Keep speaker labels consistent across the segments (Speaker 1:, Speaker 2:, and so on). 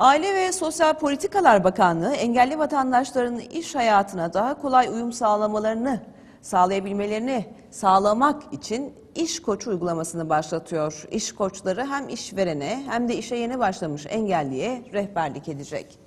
Speaker 1: Aile ve Sosyal Politikalar Bakanlığı engelli vatandaşların iş hayatına daha kolay uyum sağlamalarını sağlayabilmelerini sağlamak için iş koçu uygulamasını başlatıyor. İş koçları hem işverene hem de işe yeni başlamış engelliye rehberlik edecek.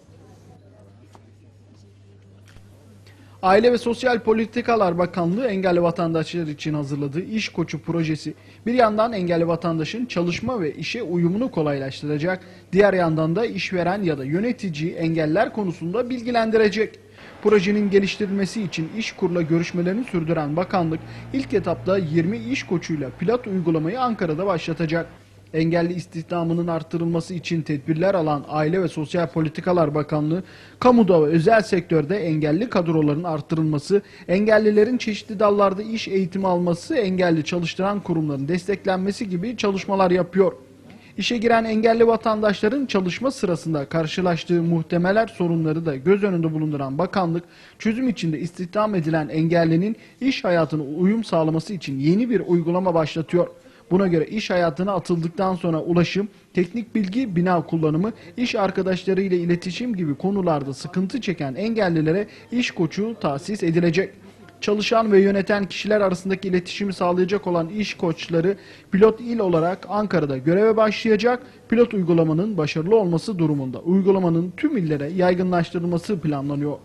Speaker 2: Aile ve Sosyal Politikalar Bakanlığı engelli vatandaşlar için hazırladığı iş koçu projesi bir yandan engelli vatandaşın çalışma ve işe uyumunu kolaylaştıracak, diğer yandan da işveren ya da yönetici engeller konusunda bilgilendirecek. Projenin geliştirilmesi için İşkur'la görüşmelerini sürdüren bakanlık ilk etapta 20 iş koçuyla pilot uygulamayı Ankara'da başlatacak. Engelli istihdamının arttırılması için tedbirler alan Aile ve Sosyal Politikalar Bakanlığı, kamuda ve özel sektörde engelli kadroların arttırılması, engellilerin çeşitli dallarda iş eğitimi alması, engelli çalıştıran kurumların desteklenmesi gibi çalışmalar yapıyor. İşe giren engelli vatandaşların çalışma sırasında karşılaştığı muhtemeler sorunları da göz önünde bulunduran bakanlık, çözüm içinde istihdam edilen engellinin iş hayatına uyum sağlaması için yeni bir uygulama başlatıyor. Buna göre iş hayatına atıldıktan sonra ulaşım, teknik bilgi, bina kullanımı, iş arkadaşları ile iletişim gibi konularda sıkıntı çeken engellilere iş koçu tahsis edilecek. Çalışan ve yöneten kişiler arasındaki iletişimi sağlayacak olan iş koçları pilot il olarak Ankara'da göreve başlayacak. Pilot uygulamanın başarılı olması durumunda uygulamanın tüm illere yaygınlaştırılması planlanıyor.